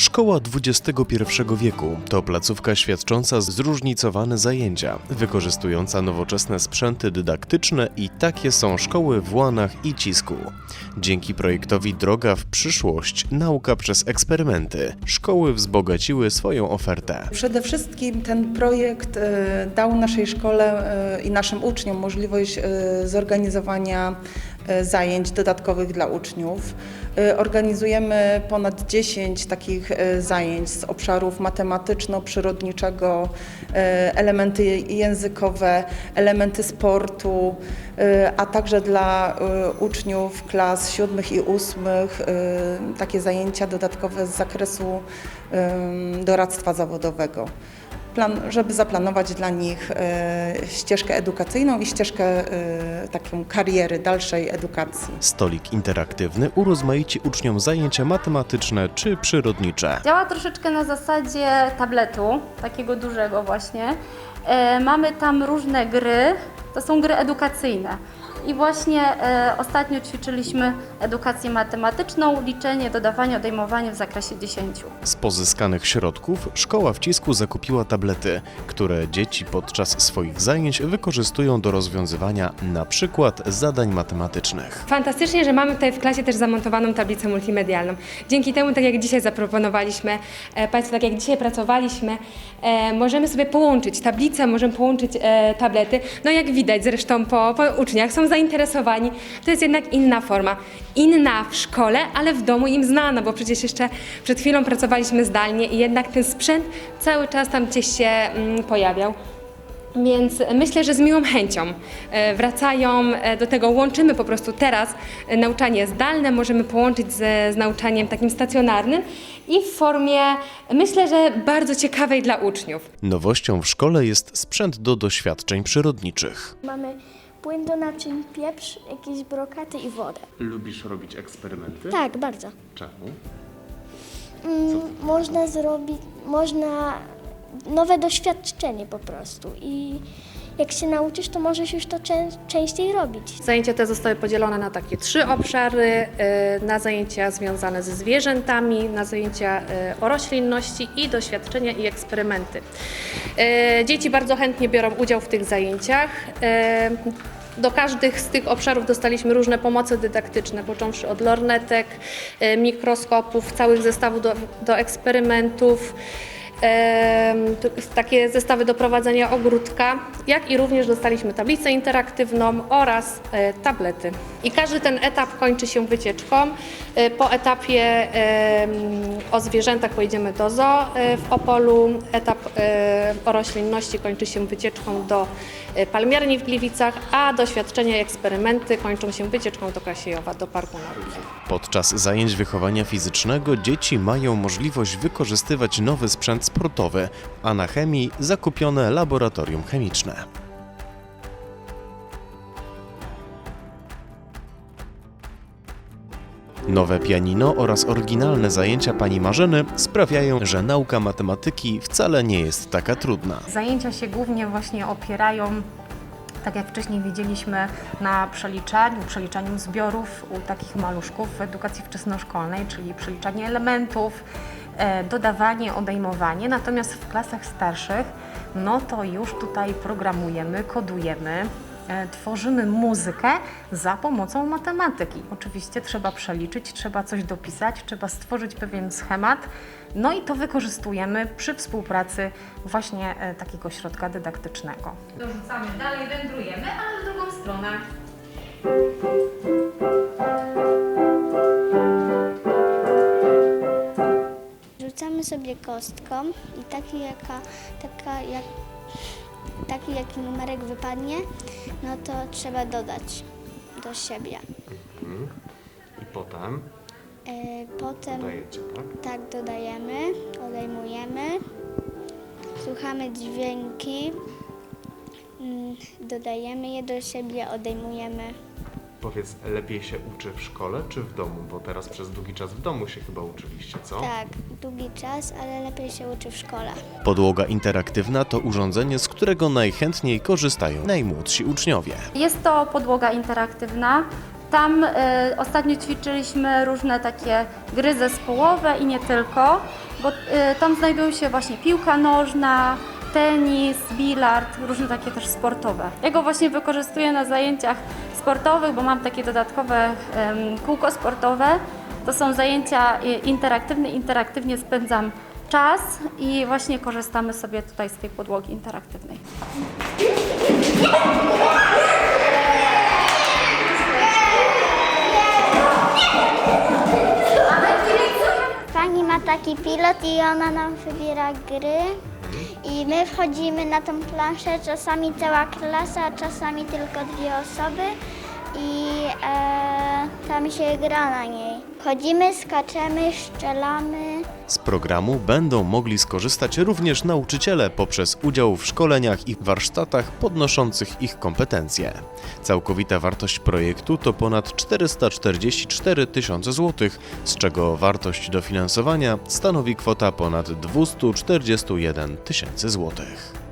Szkoła XXI wieku to placówka świadcząca zróżnicowane zajęcia, wykorzystująca nowoczesne sprzęty dydaktyczne i takie są szkoły w Łanach i Cisku. Dzięki projektowi Droga w przyszłość, nauka przez eksperymenty, szkoły wzbogaciły swoją ofertę. Przede wszystkim ten projekt e, dał naszej szkole e, i naszym uczniom możliwość e, zorganizowania zajęć dodatkowych dla uczniów. E, Organizujemy ponad 10 takich e, zajęć z obszarów matematyczno-przyrodniczego, e, elementy językowe, elementy sportu, e, a także dla e, uczniów klas siódmych i ósmych e, takie zajęcia dodatkowe z zakresu doradztwa zawodowego. Plan, żeby zaplanować dla nich e, ścieżkę edukacyjną i ścieżkę e, taką kariery, dalszej edukacji. Stolik interaktywny urozmaici uczniom zajęcia matematyczne czy przyrodnicze. Działa troszeczkę na zasadzie tabletu, takiego dużego właśnie. E, mamy tam różne gry, to są gry edukacyjne. I właśnie e, ostatnio ćwiczyliśmy edukację matematyczną, liczenie, dodawanie, odejmowanie w zakresie 10. Z pozyskanych środków szkoła w Cisku zakupiła tablety, które dzieci podczas swoich zajęć wykorzystują do rozwiązywania na przykład zadań matematycznych. Fantastycznie, że mamy tutaj w klasie też zamontowaną tablicę multimedialną. Dzięki temu, tak jak dzisiaj zaproponowaliśmy, e, Państwu, tak jak dzisiaj pracowaliśmy, e, możemy sobie połączyć tablicę, możemy połączyć e, tablety. No jak widać zresztą po, po uczniach, są zainteresowani. To jest jednak inna forma. Inna w szkole, ale w domu im znana, bo przecież jeszcze przed chwilą pracowaliśmy zdalnie i jednak ten sprzęt cały czas tam gdzieś się mm, pojawiał. Więc myślę, że z miłą chęcią e, wracają e, do tego, łączymy po prostu teraz e, nauczanie zdalne, możemy połączyć z, z nauczaniem takim stacjonarnym i w formie, myślę, że bardzo ciekawej dla uczniów. Nowością w szkole jest sprzęt do doświadczeń przyrodniczych. Mamy płyn do naczyń, pieprz, jakieś brokaty i wodę. Lubisz robić eksperymenty? Tak, bardzo. Czemu? Mm, można zrobić, można nowe doświadczenie po prostu i jak się nauczysz, to możesz już to czę- częściej robić. Zajęcia te zostały podzielone na takie trzy obszary, y, na zajęcia związane ze zwierzętami, na zajęcia y, o roślinności i doświadczenia i eksperymenty. Y, Dzieci bardzo chętnie biorą udział w tych zajęciach. Do każdych z tych obszarów dostaliśmy różne pomocy dydaktyczne, począwszy od lornetek, mikroskopów, całych zestawów do, do eksperymentów. Takie zestawy do prowadzenia ogródka, jak i również dostaliśmy tablicę interaktywną oraz e, tablety. I każdy ten etap kończy się wycieczką. E, Po etapie o zwierzętach pojedziemy do zoo e, w Opolu. Etap e, o roślinności kończy się wycieczką do palmiarni w Gliwicach, a doświadczenia i eksperymenty kończą się wycieczką do Kasiejowa, do Parku Narodowego. Podczas zajęć wychowania fizycznego dzieci mają możliwość wykorzystywać nowy sprzęt sportowy, a na chemii zakupione laboratorium chemiczne. Nowe pianino oraz oryginalne zajęcia pani Marzeny sprawiają, że nauka matematyki wcale nie jest taka trudna. Zajęcia się głównie właśnie opierają, tak jak wcześniej wiedzieliśmy, na przeliczaniu, przeliczaniu zbiorów u takich maluszków w edukacji wczesnoszkolnej, czyli przeliczanie elementów, e, dodawanie, odejmowanie. Natomiast w klasach starszych, no to już tutaj programujemy, kodujemy, tworzymy muzykę za pomocą matematyki. Oczywiście trzeba przeliczyć, trzeba coś dopisać, trzeba stworzyć pewien schemat, no i to wykorzystujemy przy współpracy właśnie e, takiego ośrodka dydaktycznego. Dorzucamy dalej, wędrujemy, ale w drugą stronę. Rzucamy sobie kostką i taki, jaka, taka jak, taki jaki numerek wypadnie, no to trzeba dodać do siebie. I potem E, Potem tak? tak dodajemy, odejmujemy, słuchamy dźwięki, mm, dodajemy je do siebie, odejmujemy. Powiedz, lepiej się uczy w szkole czy w domu? Bo teraz przez długi czas w domu się chyba uczyliście, co? Tak, długi czas, ale lepiej się uczy w szkole. Podłoga interaktywna to urządzenie, z którego najchętniej korzystają najmłodsi uczniowie. Jest to podłoga interaktywna. Tam e, ostatnio ćwiczyliśmy różne takie gry zespołowe i nie tylko, bo e, tam znajdują się właśnie piłka nożna, tenis, bilard, różne takie też sportowe. Ja go właśnie wykorzystuję na zajęciach sportowych, bo mam takie dodatkowe kółko sportowe. To są zajęcia e, interaktywne, interaktywnie spędzam czas i właśnie korzystamy sobie tutaj z tej podłogi interaktywnej. Pani ma taki pilot i ona nam wybiera gry. I my wchodzimy na tą planszę, czasami cała klasa, czasami tylko dwie osoby i e, tam się gra na niej. Chodzimy, skaczemy, szczelamy. Z programu będą mogli skorzystać również nauczyciele poprzez udział w szkoleniach i warsztatach podnoszących ich kompetencje. Całkowita wartość projektu to ponad 444 tysiące złotych, z czego wartość dofinansowania stanowi kwota ponad 241 tysięcy złotych.